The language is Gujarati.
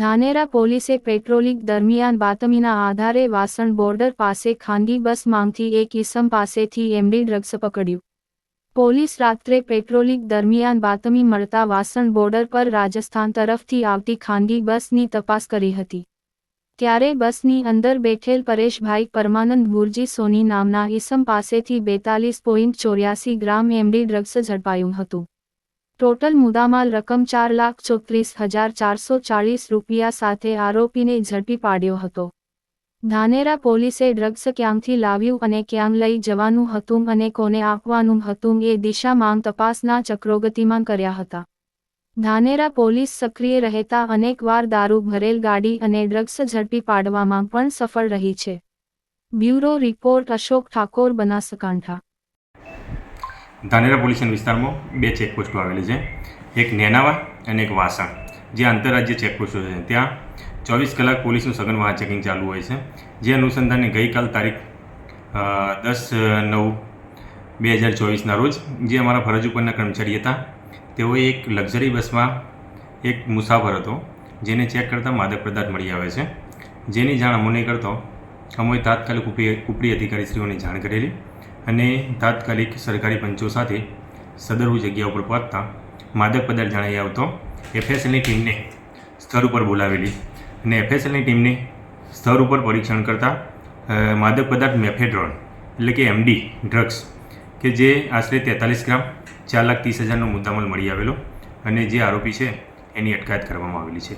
ધાનેરા પોલીસે પેટ્રોલિંગ દરમિયાન બાતમીના આધારે વાસણ બોર્ડર પાસે ખાનગી બસ માંગથી એક ઇસમ પાસેથી એમડી ડ્રગ્સ પકડ્યું. પોલીસ રાત્રે પેટ્રોલિંગ દરમિયાન બાતમી મળતા વાસણ બોર્ડર પર રાજસ્થાન તરફથી આવતી ખાનગી બસની તપાસ કરી હતી. ત્યારે બસની અંદર બેઠેલ પરેશભાઈ પરમાનંદ ગુરજી સોની નામના ઈસમ પાસેથી બેતાલીસ પોઈન્ટ ચોર્યાસી ગ્રામ એમડી ડ્રગ્સ ઝડપાયું હતું. ટોટલ મુદ્દામાલ રકમ ચાર લાખ ચોત્રીસ હજાર ચારસો ચાળીસ રૂપિયા સાથે આરોપીને ઝડપી પાડ્યો હતો. ધાનેરા પોલીસે ડ્રગ્સ ક્યાંથી લાવ્યું અને ક્યાં લઈ જવાનું હતું અને કોને આપવાનું હતું એ દિશામાં તપાસના ચક્રોગતિમાં કર્યા હતા. ધાનેરા પોલીસ સક્રિય રહેતા અનેકવાર દારૂ, ભરેલ ગાડી અને ડ્રગ્સ ઝડપી પાડવામાં પણ સફળ રહી છે. Bureau report Ashok Thakor, Banaskantha. Dhanera police વિસ્તારમાં બે ચેકપોસ્ટો આવેલી છે. એક નેનાવા અને એક વાસણ, જે આંતરરાજ્ય ચેકપોસ્ટો છે. ત્યાં ચોવીસ કલાક પોલીસનું સઘન વાહન ચેકિંગ ચાલુ હોય છે. જે અનુસંધાને ગઈકાલ તારીખ દસ નવ બે હજાર ચોવીસના રોજ, જે અમારા ફરજ ઉપરના કર્મચારી હતા, તેઓએ એક લક્ઝરી બસમાં એક મુસાફર હતો, જેને ચેક કરતાં માદક પદાર્થ મળી આવે છે. જેની જાણ અમને કરતો, અમોએ તાત્કાલિક ઉપરી ઉપરી અધિકારીશ્રીઓને જાણ કરેલી અને તાત્કાલિક સરકારી પંચો સાથે સદરુ જગ્યા ઉપર પહોંચતા માદક પદાર્થ જણાઈ આવતો એફએસએલની ટીમને સ્થળ ઉપર બોલાવેલી અને એફએસએલની ટીમને સ્થળ ઉપર પરીક્ષણ કરતાં માદક પદાર્થ મેફેડ્રોન એટલે કે એમડી ડ્રગ્સ કે જે આશરે તેતાલીસ ગ્રામ ચાર લાખ ત્રીસ હજારનો મુદ્દામાલ મળી આવેલો અને જે આરોપી છે, એની અટકાયત કરવામાં આવેલી છે.